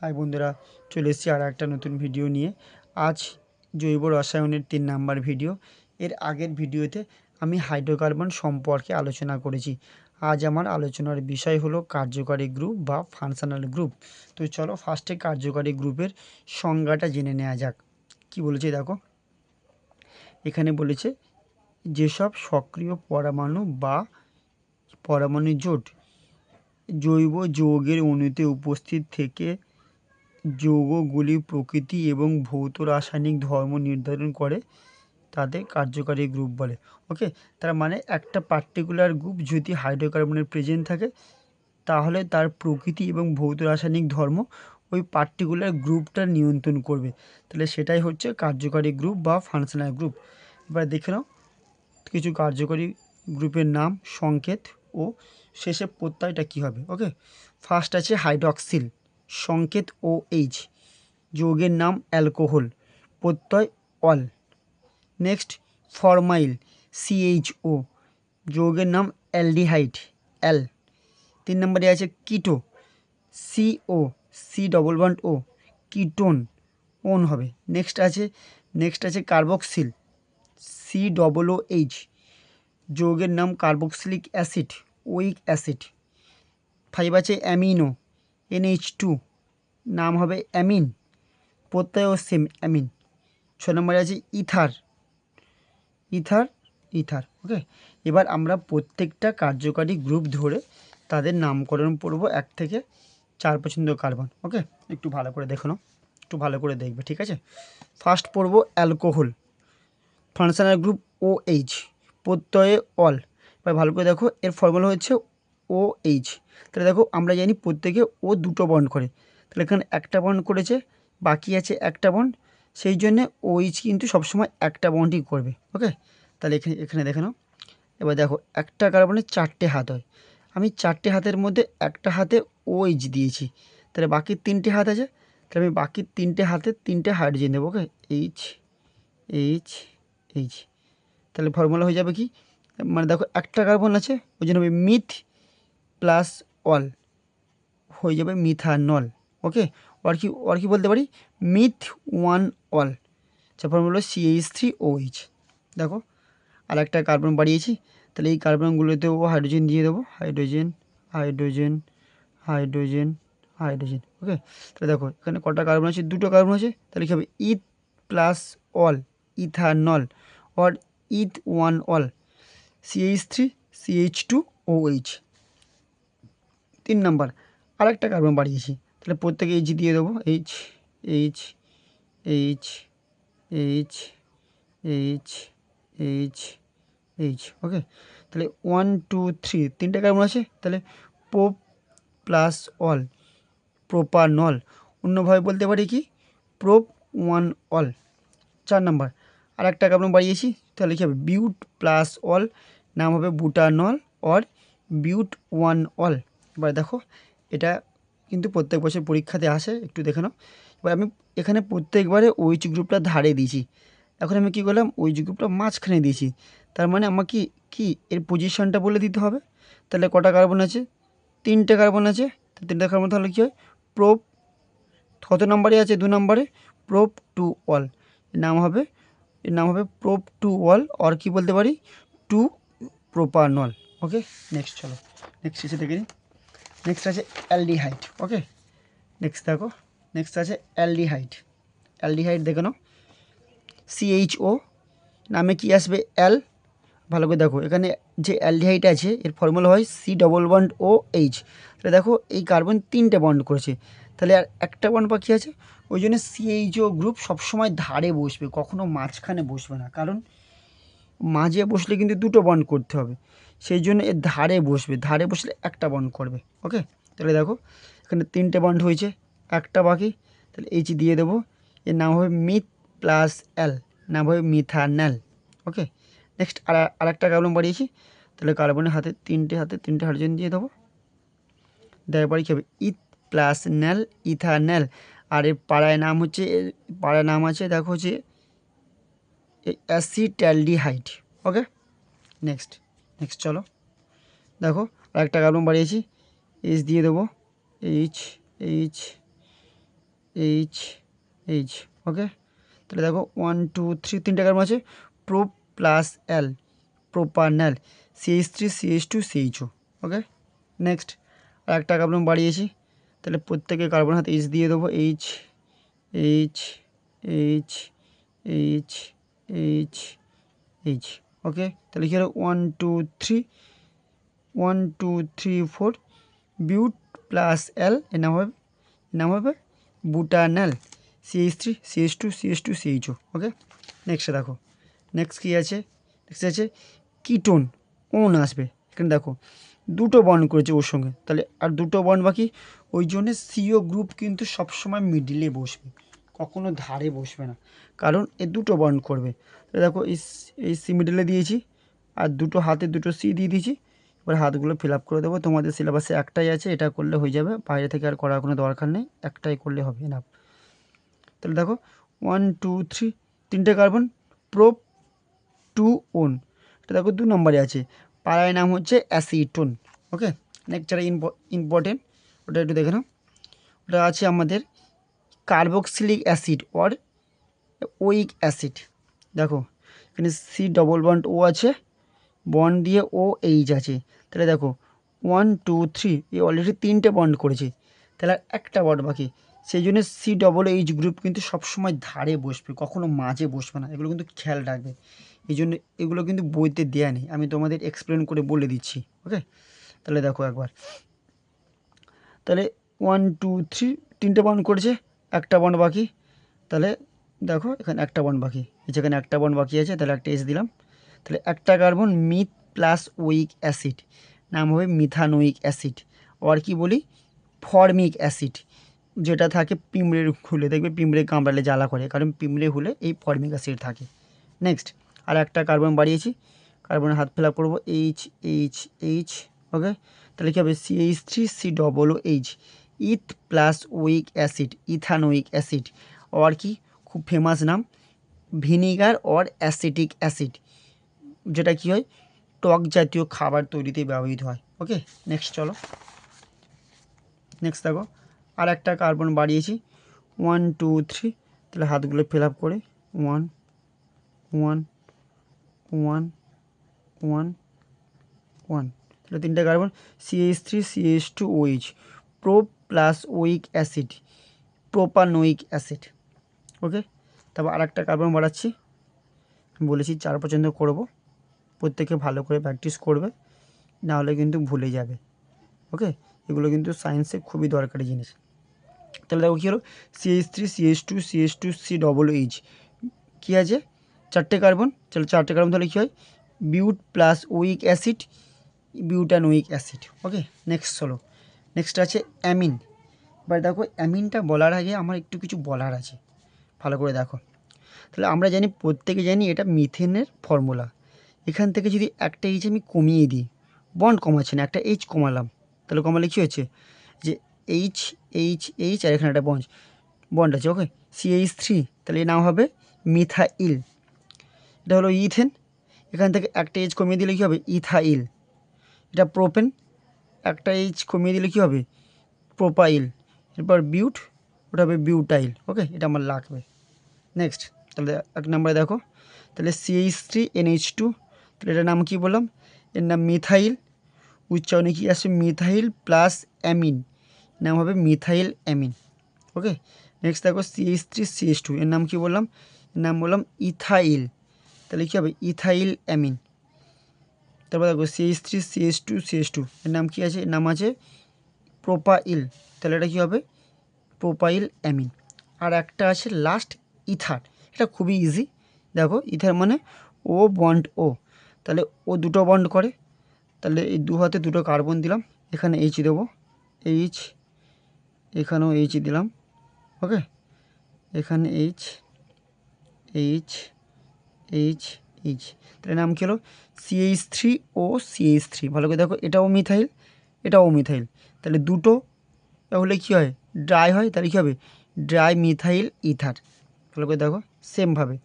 High বন্ধুরা, চলে এসেছি আর একটা নতুন ভিডিও নিয়ে। আজ জৈব রসায়নের তিন নাম্বার ভিডিও। এর আগের ভিডিওতে আমি হাইড্রোকার্বন সম্পর্কে আলোচনা করেছি। আজ আমার আলোচনার বিষয় হলো কার্যকারী গ্রুপ বা ফাংশনাল গ্রুপ। তো চলো ফার্স্টে কার্যকারী গ্রুপের সংজ্ঞাটা জেনে নেওয়া যাক। কি বলেছে দেখো? এখানে বলেছে, যেসব সক্রিয় পরমাণু বা পরমাণু জোট জৈব যৌগের অণুতে উপস্থিত থেকে যৌগগুলির প্রকৃতি এবং ভৌত রাসায়নিক ধর্ম নির্ধারণ করে তাদের কার্যকারী গ্রুপ বলে। ওকে তার মানে একটা পার্টিকুলার গ্রুপ যদি হাইড্রোকার্বনের প্রেজেন্ট থাকে, তাহলে তার প্রকৃতি এবং ভৌত রাসায়নিক ধর্ম ওই পার্টিকুলার গ্রুপটা নিয়ন্ত্রণ করবে। তাহলে সেটাই হচ্ছে কার্যকারী গ্রুপ বা ফাংশনাল গ্রুপ এবার দেখে নাও, কিছু কার্যকরী গ্রুপের নাম, সংকেত ও শেষে প্রত্যয়টা কী হবে? ওকে ফার্স্ট আছে হাইড্রক্সিল সংকেত ও এইচ। যৌগের নাম অ্যালকোহল। প্রত্যয় অল। নেক্সট, ফরমাইল সিএইচও যৌগের নাম অ্যালডিহাইড, অ্যাল। তিন নম্বরে আছে keto. CO C double one O. Ketone, one হবে। নেক্সট আছে নেক্সট আছে carboxyl. C double O H. যৌগের নাম carboxylic acid oic acid. Five আছে অ্যামিনো, এনএইচ টু। নাম হবে অ্যামিন প্রত্যয়ও সেম অ্যামিন। ছ নম্বরে আছে ইথার। ইথার ইথার, ওকে? এবার আমরা প্রত্যেকটা কার্যকারী গ্রুপ ধরে তাদের নামকরণ পড়ব এক থেকে চার পছন্দ কার্বন, ওকে? একটু ভালো করে দেখো একটু ভালো করে দেখবে, ঠিক আছে? ফার্স্ট পড়ব alcohol. Functional group O H প্রত্যয়ে ol. এবার ভালো করে দেখো, এর ফর্মুলা হচ্ছে ও এইচ তাহলে দেখো, আমরা জানি প্রত্যেকে ও দুটো বন্ড করে। তাহলে এখানে একটা বন্ড করেছে, বাকি আছে একটা বন্ড সেই জন্যে ওইচ কিন্তু সবসময় একটা বন্ডই করবে ওকে তাহলে এখানে এখানে দেখে নাও। এবার দেখো, একটা কার্বনে চারটে হাত হয়। আমি চারটে হাতের মধ্যে একটা হাতে ওইচ দিয়েছি, তাহলে বাকি তিনটে হাত আছে, তাহলে আমি বাকি তিনটে হাতে তিনটে হাইড্রোজেন দেবো ওকে এইচ এইচ এইচ তাহলে ফর্মুলা হয়ে যাবে কি? মানে দেখো, একটা কার্বন আছে, ওই জন্য মিথ প্লাস অল হয়ে যাবে মিথানল ওকে আর কি আর কি বলতে পারি? মিথ ওয়ান অল ফর্মুলা হলো সিএইচ থ্রি ওইচ দেখো আর একটা কার্বন বাড়িয়েছি, তাহলে এই কার্বনগুলোতেও হাইড্রোজেন দিয়ে দেবো। Hydrogen hydrogen hydrogen hydrogen okay তাহলে দেখো, এখানে কটা কার্বন আছে? দুটো কার্বন আছে, তাহলে কী হবে? Eth plus ol ethanol or eth one ol CH three CH two O H তিন নাম্বার আরেকটা কার্বন বাড়িয়েছি। তাহলে প্রত্যেকে এইচ দিয়ে দেবো। H H H H H H H okay তাহলে ওয়ান টু থ্রি তিনটে কার্বন আছে? তাহলে পোপ প্লাস অল প্রোপানল অন্যভাবে বলতে পারি কি? প্রোপ ওয়ান অল চার নাম্বার আর একটা কার্বন বাড়িয়েছি, তাহলে কী হবে? বিউট প্লাস অল নাম হবে butanol or but one ol এবার দেখো, এটা কিন্তু প্রত্যেক বছর পরীক্ষাতে আসে, একটু দেখে নাও। এবার আমি এখানে প্রত্যেকবারে ওইচ গ্রুপটা ধারে দিয়েছি। এখন আমি কী করলাম? ওইচ গ্রুপটা মাঝখানে দিয়েছি। তার মানে আমাকে কি এর পজিশনটা বলে দিতে হবে। তাহলে কটা কার্বন আছে? তিনটে কার্বন আছে। তো তিনটে কার্বন তাহলে কী হয়? প্রোপ কত নম্বরে আছে? দু নম্বরে। প্রোপ টু অল নাম হবে, এর নাম হবে প্রোপ টু অল অর কি বলতে পারি? টু প্রোপানল ওকে নেক্সট চলো। নেক্সট এসে দেখে নিই। নেক্সট আছে অ্যালডিহাইড ওকে নেক্সট দেখো নেক্সট আছে অ্যালডিহাইড অ্যালডিহাইড দেখে নাও। সিএইচও নামে কি আসবে? অ্যাল ভালো করে দেখো। এখানে যে অ্যালডিহাইড আছে, এর ফর্মুলা হয় C double bond O H তাহলে দেখো, এই কার্বন তিনটে বন্ড করেছে। তাহলে আর একটা বন্ড বাকি আছে? ওই জন্য সিএইচও গ্রুপ সবসময় ধারে বসবে, কখনো মাঝখানে বসবে না। কারণ মাঝে বসলে কিন্তু দুটো বন্ড করতে হবে। সেই জন্য এর ধারে বসবে। ধারে বসলে একটা বন্ড করবে ওকে তাহলে দেখো, এখানে তিনটে বন্ড হয়েছে, একটা বাকি, তাহলে এইচ দিয়ে দেবো। এর নাম হবে মিথ প্লাস এল নাম হবে মিথানল ওকে নেক্সট আর আর একটা কার্বন বাড়িয়েছি, তাহলে কার্বনের হাতে তিনটে হাতে তিনটে হাইড্রোজেন দিয়ে দেবো। দেওয়ার পরে কী হবে? ইথ প্লাস নেল ইথানেল আর এর পাড়ায় নাম হচ্ছে পাড়ায় নাম আছে, দেখো হচ্ছে অ্যাসিট্যালডিহাইড ওকে নেক্সট নেক্সট চলো। দেখো আরেকটা কার্বন বাড়িয়েছি। এইচ দিয়ে দেবো। H H H H okay তাহলে দেখো ওয়ান টু থ্রি তিনটে কার্বন আছে। Pro plus al propanal CH three CH two CHO okay next আর একটা কার্বন বাড়িয়েছি। তাহলে প্রত্যেকে কার্বন হাতে এইচ দিয়ে দেবো। H H H H H H okay? তাহলে কী হলো one two three one two three four but plus al এর নাম হবে? নাম হবে butanal CH three CH two CH two CHO okay? Next দেখো। নেক্সট কী আছে? নেক্সট আছে কিটোন ওন আসবে। এখানে দেখো, দুটো বন্ড করেছে ওর সঙ্গে। তাহলে আর দুটো বন্ড বাকি? ওই জন্য সিও গ্রুপ কিন্তু সবসময় মিডিলে বসবে। কখনো ধারে বসবে না। কারণ এ দুটো বন্ড করবে। দেখো এই এই সি মিডিলে দিয়েছি, আর দুটো হাতে দুটো সি দিয়ে দিয়েছি। এবার হাতগুলো ফিল আপ করে দেবো। তোমাদের সিলেবাসে একটাই আছে, এটা করলে হয়ে যাবে। বাইরে থেকে আর করার কোনো দরকার নেই, একটাই করলে হবে না তাহলে দেখো ওয়ান টু থ্রি তিনটে কার্বন প্রো টু ওন এটা দেখো দু নম্বরে আছে। পাড়ায় নাম হচ্ছে অ্যাসিটোন ওকে নেক্সট যারা ইম্পর্টেন্ট ওটা একটু দেখে নাও। ওটা আছে আমাদের carboxylic acid or oic acid দেখো, এখানে সি ডবল বন্ড ও আছে বন্ড দিয়ে ও এইচ আছে। তাহলে দেখো ওয়ান টু থ্রি এ অলরেডি তিনটে বন্ড করেছে। তাহলে একটা বন্ড বাকি। সেই জন্য সি ডবল এইচ গ্রুপ কিন্তু সবসময় ধারে বসবে, কখনো মাঝে বসবে না, এগুলো কিন্তু খেয়াল রাখবে। এই জন্য এগুলো কিন্তু বইতে দেয়া নেই, আমি তোমাদের এক্সপ্লেন করে বলে দিচ্ছি ওকে তাহলে দেখো একবার। তাহলে ওয়ান টু থ্রি তিনটে বন্ড করেছে একটা বন্ড বাকি। তাহলে দেখো, এখানে একটা বন্ড বাকি। যেখানে একটা বন্ড বাকি আছে, তাহলে একটা এস দিলাম। তাহলে একটা carbon meth plus oic acid. নাম হবে মিথানোইক অ্যাসিড। আর কি বলি? Formic acid. যেটা থাকে পিঁমড়ের হুলে। দেখবে পিঁমড়ে কামড়ালে জ্বালা করে, কারণ পিঁমড়ে হুলে এই ফর্মিক অ্যাসিড থাকে। নেক্সট আর একটা কার্বন বাড়িয়েছি। কার্বনের হাত ফিল করব। এইচ এইচ এইচ ওকে তাহলে কী হবে? C H three C double O H eth plus oic acid, ethanoic acid আর কি? খুব ফেমাস নাম। ভিনিগার অর অ্যাসিটিক অ্যাসিড, যেটা কি হয়? টক জাতীয় খাবার তৈরিতে ব্যবহৃত হয়। ওকে নেক্সট চলো। নেক্সট দেখো আর একটা কার্বন বাড়িয়েছি। ওয়ান টু থ্রি তাহলে হাতগুলো ফিল আপ করে। One one one one one তাহলে তিনটে carbon CH three CH two OH pro plus oic acid propanoic acid okay তারপর আর একটা কার্বন বাড়াচ্ছি। বলেছি চার পর্যন্ত করব। প্রত্যেকে ভালো করে প্র্যাকটিস করবে, নাহলে কিন্তু ভুলে যাবে ওকে এগুলো কিন্তু সায়েন্সে খুবই দরকারি জিনিস। তাহলে দেখো কী হলো? CH three CH two CH two C double H কী আছে? চারটে কার্বন চলো চারটে কার্বন তাহলে কী হয়? But plus oic acid butanoic acid okay next চলো। নেক্সট আছে অ্যামিন এবার দেখো অ্যামিনটা বলার আগে আমার একটু কিছু বলার আছে। ভালো করে দেখো। তাহলে আমরা জানি, প্রত্যেকে জানি এটা মিথেনের ফর্মুলা এখান থেকে যদি একটা এইচ আমি কমিয়ে দিই বন্ড কমাচ্ছে না, একটা এইচ কমালাম। তাহলে কমালে কী হচ্ছে? যে এইচ এইচ এইচ আর এখানে একটা বন্ড বন্ড আছে ওকে সি এইচ থ্রি তাহলে এর নাম হবে মিথাইল এটা হলো ইথেন এখান থেকে একটা এইচ কমিয়ে দিলে কী হবে? ইথাইল এটা প্রোপেন একটা এইচ কমিয়ে দিলে কী হবে? প্রোপাইল এরপর বিউট ওটা হবে বিউটাইল ওকে এটা আমার লাগবে। নেক্সট তাহলে এক নম্বরে দেখো। তাহলে সিএইচ থ্রি এনএইচ টু তাহলে এটার নাম কী বললাম? এর নাম মিথাইল উচ্চারণে কী আসবে? মিথাইল প্লাস অ্যামিন নাম হবে মিথাইল অ্যামিন ওকে নেক্সট দেখো সিএইচ থ্রি সিএইচ টু এর নাম কী বললাম? এর নাম বললাম ইথাইল তাহলে কী হবে? ইথাইল অ্যামিন তারপর দেখো CH three CH two CH two এর নাম কী আছে? নাম আছে প্রোপাইল তাহলে এটা কী হবে? প্রোপাইল অ্যামিন আর একটা আছে লাস্ট ইথার এটা খুবই ইজি দেখো ইথার মানে ও বন্ড ও তাহলে ও দুটো বন্ড করে। তাহলে এই দু হাতে দুটো কার্বন দিলাম। এখানে এইচ দেবো। এইচ এখানেও এইচ দিলাম। ওকে এখানে এইচ এইচ এইচ এইচ তাহলে নাম কী হলো? CH three O CH three ভালো করে দেখো, এটাও মিথাইল এটাও মিথাইল তাহলে দুটো, তাহলে কী হয়? ড্রাই হয়, তাহলে কী হবে? ড্রাই মিথাইল ইথার ভালো করে দেখো সেমভাবে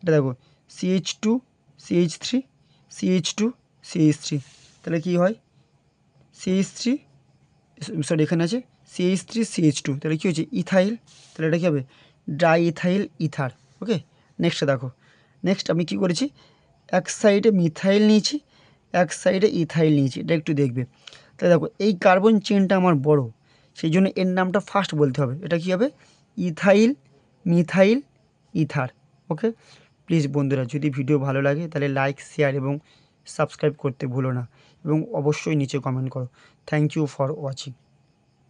এটা দেখো CH two CH three CH two CH three তাহলে কী হয়? সিএইচ থ্রি সরি এখানে আছে সিএইচ থ্রি সিএইচ টু তাহলে কী হচ্ছে ইথাইল তাহলে এটা কী হবে? ড্রাই ইথাইল ইথার ওকে নেক্সটে দেখো। নেক্সট আমি কী করেছি? এক সাইডে মিথাইল নিয়েছি, এক সাইডে ইথাইল নিয়েছি। এটা একটু দেখবে। তাহলে দেখো, এই কার্বন চেনটা আমার বড়, সেই জন্য এর নামটা ফার্স্ট বলতে হবে। এটা কী হবে? Ethyl methyl ether okay please বন্ধুরা, যদি ভিডিও ভালো লাগে, তাহলে লাইক শেয়ার এবং সাবস্ক্রাইব করতে ভুলো না। এবং অবশ্যই নিচে কমেন্ট করো। Thank you for watching